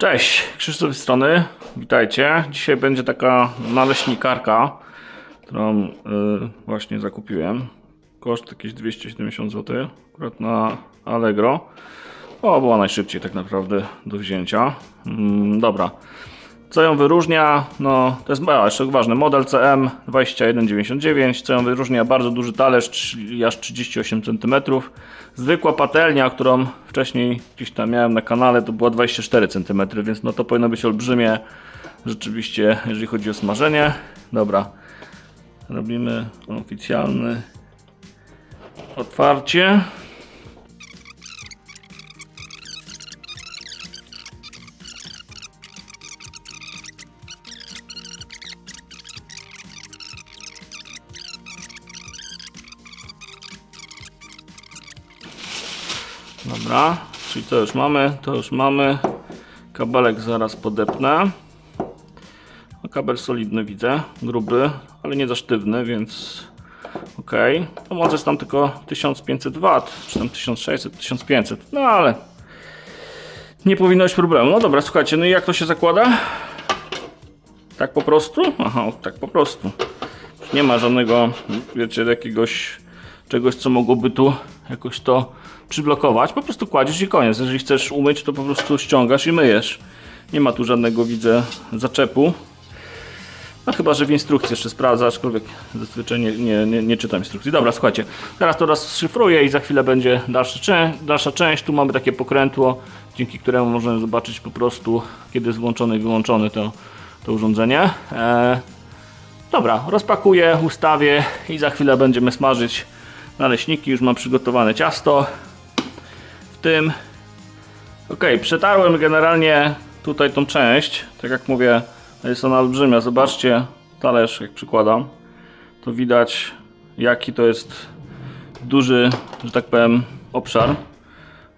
Cześć, Krzysztof z strony, witajcie. Dzisiaj będzie taka naleśnikarka, którą y, właśnie zakupiłem. Koszt jakieś 270 zł, akurat na Allegro. O, była najszybciej tak naprawdę do wzięcia. Mm, dobra. Co ją wyróżnia? No, to jest a, jeszcze ważne. Model CM 2199. Co ją wyróżnia? Bardzo duży talerz, czyli aż 38 cm. Zwykła patelnia, którą wcześniej gdzieś tam miałem na kanale, to była 24 cm, więc no to powinno być olbrzymie rzeczywiście, jeżeli chodzi o smażenie. Dobra. Robimy oficjalne otwarcie. To już mamy, to już mamy. Kabelek zaraz podepnę. No, kabel solidny widzę, gruby, ale nie za sztywny, więc ok. To moc jest tam tylko 1500 W, czy tam 1600, 1500, no ale nie powinno być problemu. No dobra, słuchajcie, no i jak to się zakłada? Tak po prostu? Aha, tak po prostu. Nie ma żadnego, wiecie, jakiegoś czegoś, co mogłoby tu jakoś to przyblokować. Po prostu kładziesz i koniec. Jeżeli chcesz umyć, to po prostu ściągasz i myjesz. Nie ma tu żadnego, widzę, zaczepu. No chyba, że w instrukcji jeszcze sprawdza, aczkolwiek zazwyczaj nie, nie, nie, nie czytam instrukcji. Dobra, słuchajcie, teraz to rozszyfruję i za chwilę będzie dalsza, dalsza część. Tu mamy takie pokrętło, dzięki któremu możemy zobaczyć po prostu, kiedy jest włączone i wyłączone to, to urządzenie. Eee, dobra, rozpakuję, ustawię i za chwilę będziemy smażyć naleśniki. Już mam przygotowane ciasto tym. Ok, przetarłem generalnie tutaj tą część. Tak jak mówię, jest ona olbrzymia. Zobaczcie talerz, jak przykładam. To widać, jaki to jest duży, że tak powiem, obszar.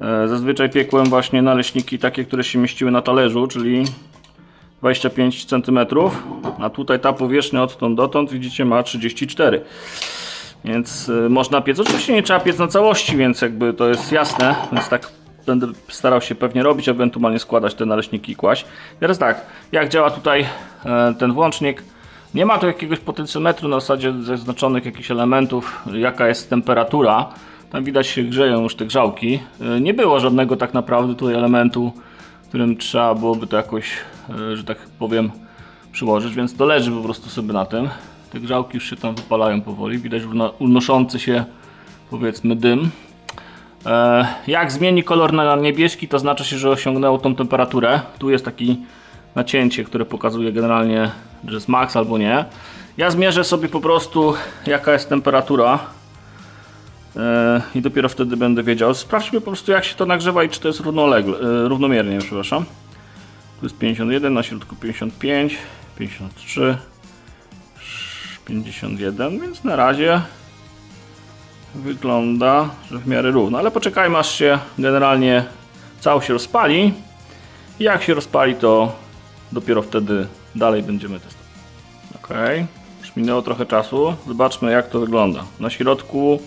E, Zazwyczaj piekłem właśnie naleśniki takie, które się mieściły na talerzu, czyli 25 cm, a tutaj ta powierzchnia odtąd dotąd, widzicie, ma 34 więc y, można piec. Oczywiście nie trzeba piec na całości, więc jakby to jest jasne, więc tak będę starał się pewnie robić, ewentualnie składać te naleśniki i kłaść. Teraz tak, jak działa tutaj e, ten włącznik? Nie ma tu jakiegoś potencjometru na zasadzie zaznaczonych jakichś elementów, jaka jest temperatura. Tam widać się grzeją już te grzałki. E, Nie było żadnego tak naprawdę tutaj elementu, którym trzeba byłoby to jakoś, e, że tak powiem, przyłożyć, więc to leży po prostu sobie na tym. Te grzałki już się tam wypalają powoli, widać unoszący się powiedzmy dym. E, jak zmieni kolor na niebieski, to znaczy się, że osiągnęło tą temperaturę. Tu jest taki nacięcie, które pokazuje generalnie, że jest max albo nie. Ja zmierzę sobie po prostu jaka jest temperatura e, i dopiero wtedy będę wiedział. Sprawdźmy po prostu jak się to nagrzewa i czy to jest równolegle, e, równomiernie, przepraszam. Tu jest 51, na środku 55, 53, 51, więc na razie wygląda, że w miarę równo. Ale poczekajmy aż się generalnie cały się rozpali. Jak się rozpali, to dopiero wtedy dalej będziemy testować. Ok, już minęło trochę czasu. Zobaczmy jak to wygląda. Na środku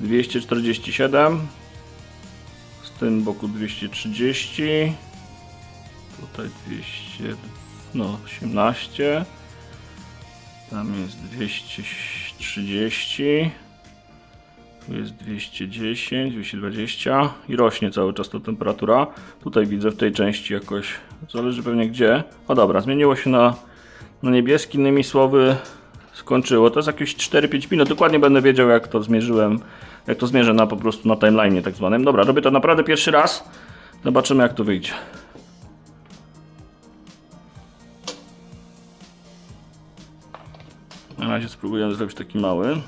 247, z tym boku 230, tutaj 200, no 18. Tam jest 230. Tu jest 210, 220 i rośnie cały czas ta temperatura. Tutaj widzę w tej części jakoś, zależy pewnie gdzie. O dobra, zmieniło się na, na niebieski, innymi słowy skończyło. To jest jakieś 4-5 minut. Dokładnie będę wiedział jak to zmierzyłem, jak to zmierzę na po prostu na timeline tak zwanym. Dobra, robię to naprawdę pierwszy raz. Zobaczymy jak to wyjdzie. Na razie spróbuję zrobić taki mały.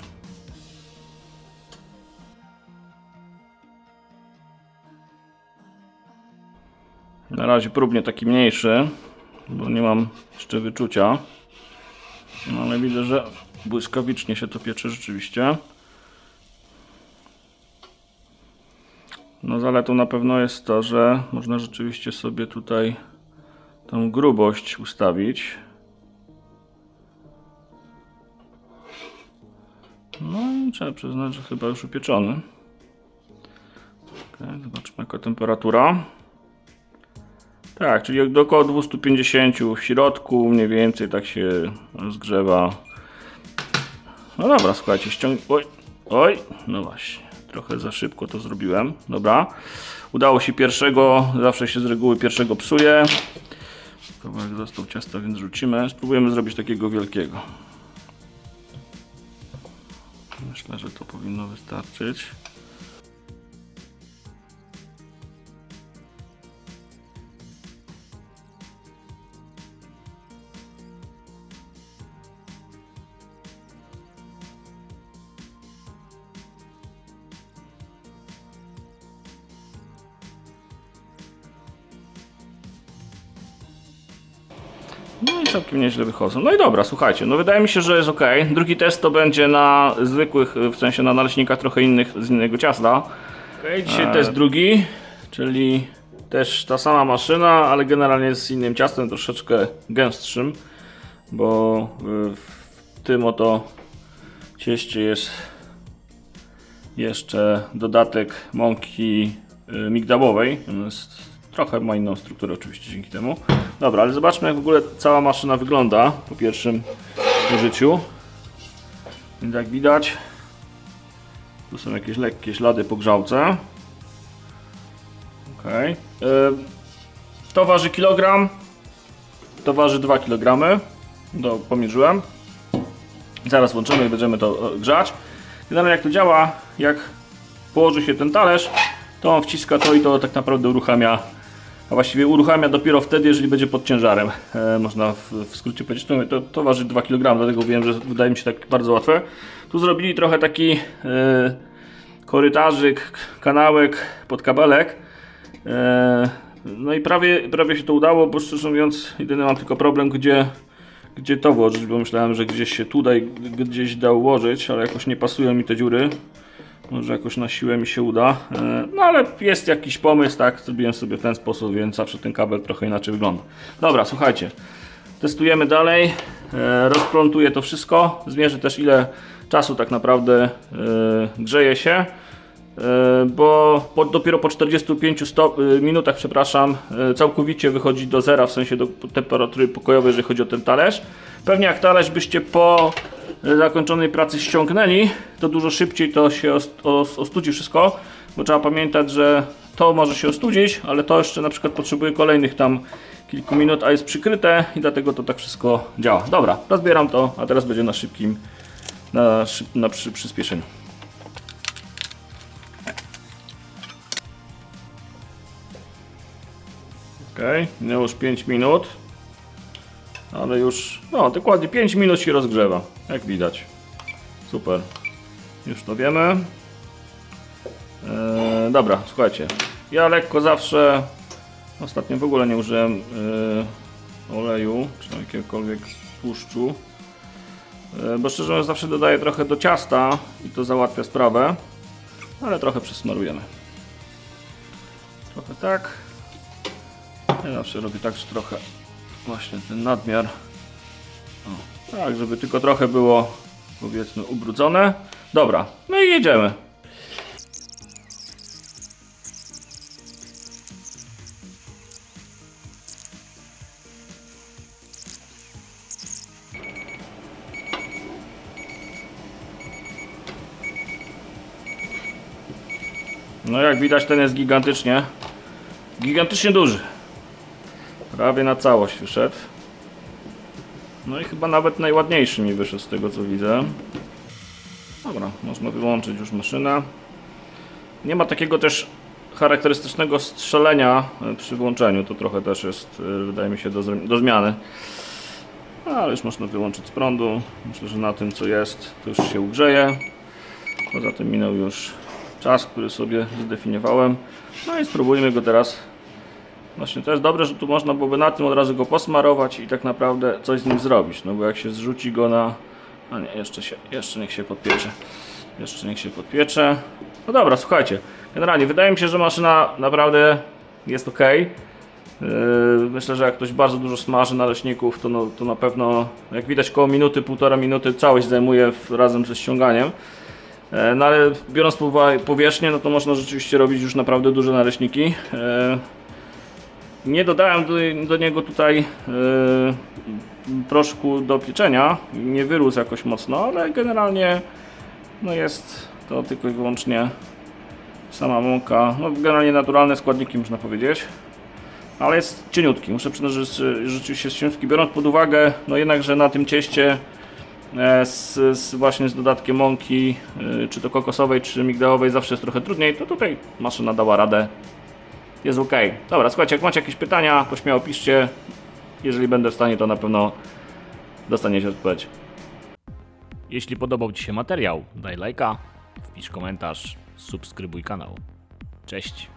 Na razie próbnie taki mniejszy, bo nie mam jeszcze wyczucia. No ale widzę, że błyskawicznie się to piecze rzeczywiście. No zaletą na pewno jest to, że można rzeczywiście sobie tutaj tą grubość ustawić. No i trzeba przyznać, że chyba już upieczony. Ok, zobaczmy jaka temperatura. Tak, czyli do około 250 w środku, mniej więcej tak się rozgrzewa. No dobra, słuchajcie, ściąg... Oj, oj, no właśnie, trochę za szybko to zrobiłem. Dobra, udało się pierwszego, zawsze się z reguły pierwszego psuje. Kawałek został ciasta, więc rzucimy. Spróbujemy zrobić takiego wielkiego. Myślę, że to powinno wystarczyć. No i całkiem nieźle wychodzą. No i dobra, słuchajcie, no wydaje mi się, że jest ok. Drugi test to będzie na zwykłych, w sensie na naleśnikach trochę innych, z innego ciasta. Ok, dzisiaj test drugi, czyli też ta sama maszyna, ale generalnie z innym ciastem, troszeczkę gęstszym, bo y, w tym oto cieście jest jeszcze dodatek mąki y, migdałowej. On jest, trochę ma inną strukturę oczywiście dzięki temu. Dobra, ale zobaczmy jak w ogóle cała maszyna wygląda po pierwszym użyciu. Więc jak widać, tu są jakieś lekkie ślady po grzałce. Ok. To waży kilogram. To waży 2 kg. Do, pomierzyłem. Zaraz włączymy i będziemy to e, grzać. Generalnie jak to działa, jak położy się ten talerz, to on wciska to i to tak naprawdę uruchamia, a właściwie uruchamia dopiero wtedy, jeżeli będzie pod ciężarem. E, można w, w skrócie powiedzieć, to, to, to waży 2 kg, dlatego wiem, że wydaje mi się tak bardzo łatwe. Tu zrobili trochę taki e, korytarzyk, kanałek pod kabelek. E, no i prawie, prawie się to udało, bo szczerze mówiąc, jedyny mam tylko problem, gdzie, gdzie to włożyć, bo myślałem, że gdzieś się tutaj gdzieś da ułożyć, ale jakoś nie pasują mi te dziury. Może jakoś na siłę mi się uda. E, No ale jest jakiś pomysł, tak? Zrobiłem sobie w ten sposób, więc zawsze ten kabel trochę inaczej wygląda. Dobra, słuchajcie. Testujemy dalej. E, Rozplątuję to wszystko. Zmierzę też ile czasu tak naprawdę e, grzeje się. Bo po, dopiero po 45 sto, e, minutach, przepraszam, całkowicie wychodzi do zera, w sensie do temperatury pokojowej, jeżeli chodzi o ten talerz. Pewnie jak talerz byście po zakończonej pracy ściągnęli, to dużo szybciej to się os- os- ostudzi wszystko, bo trzeba pamiętać, że to może się ostudzić, ale to jeszcze na przykład potrzebuje kolejnych tam kilku minut, a jest przykryte i dlatego to tak wszystko działa. Dobra, rozbieram to, a teraz będzie na szybkim, na, szyb, na przy, przyspieszeniu. Ok, minęło już 5 minut. Ale już, no dokładnie 5 minut się rozgrzewa, jak widać. Super. Już to wiemy. Eee, dobra, słuchajcie. Ja lekko zawsze, ostatnio w ogóle nie użyłem eee, oleju, czy jakiegokolwiek tłuszczu. Eee, bo szczerze mówiąc zawsze dodaję trochę do ciasta i to załatwia sprawę. Ale trochę przesmarujemy. Trochę tak. Ja zawsze robię tak, że trochę właśnie ten nadmiar. O, tak, żeby tylko trochę było powiedzmy ubrudzone. Dobra, no i jedziemy. No jak widać ten jest gigantycznie, gigantycznie duży. Prawie na całość wyszedł. No i chyba nawet najładniejszy mi wyszedł z tego co widzę. Dobra, można wyłączyć już maszynę. Nie ma takiego też charakterystycznego strzelenia e, przy włączeniu. To trochę też jest, e, wydaje mi się, do, do zmiany. Ale już można wyłączyć z prądu. Myślę, że na tym co jest, to już się ugrzeje. Poza tym minął już czas, który sobie zdefiniowałem. No i spróbujmy go teraz Właśnie to jest dobre, że tu można byłoby na tym od razu go posmarować i tak naprawdę coś z nim zrobić. No bo jak się zrzuci go na. A nie, jeszcze się, jeszcze niech się podpiecze. Jeszcze niech się podpiecze. No dobra, słuchajcie. Generalnie wydaje mi się, że maszyna naprawdę jest ok. Myślę, że jak ktoś bardzo dużo smaży naleśników, to, no, to na pewno, jak widać, koło minuty, półtora minuty całość zajmuje razem ze ściąganiem. E, No ale biorąc pod uwagę powierzchnię, no to można rzeczywiście robić już naprawdę duże naleśniki. E, Nie dodałem do, do niego tutaj yy, proszku do pieczenia, nie wyrósł jakoś mocno, ale generalnie no jest to tylko i wyłącznie sama mąka, no generalnie naturalne składniki można powiedzieć, ale jest cieniutki, muszę przyznać, że rzeczywiście jest cieniutki, biorąc pod uwagę, no jednak, że na tym cieście e, z, z właśnie z dodatkiem mąki, y, czy to kokosowej, czy migdałowej zawsze jest trochę trudniej, to tutaj maszyna dała radę, jest ok. Dobra, słuchajcie, jak macie jakieś pytania, to śmiało piszcie, jeżeli będę w stanie, to na pewno dostaniecie odpowiedź. Jeśli podobał Ci się materiał, daj lajka, wpisz komentarz, subskrybuj kanał. Cześć!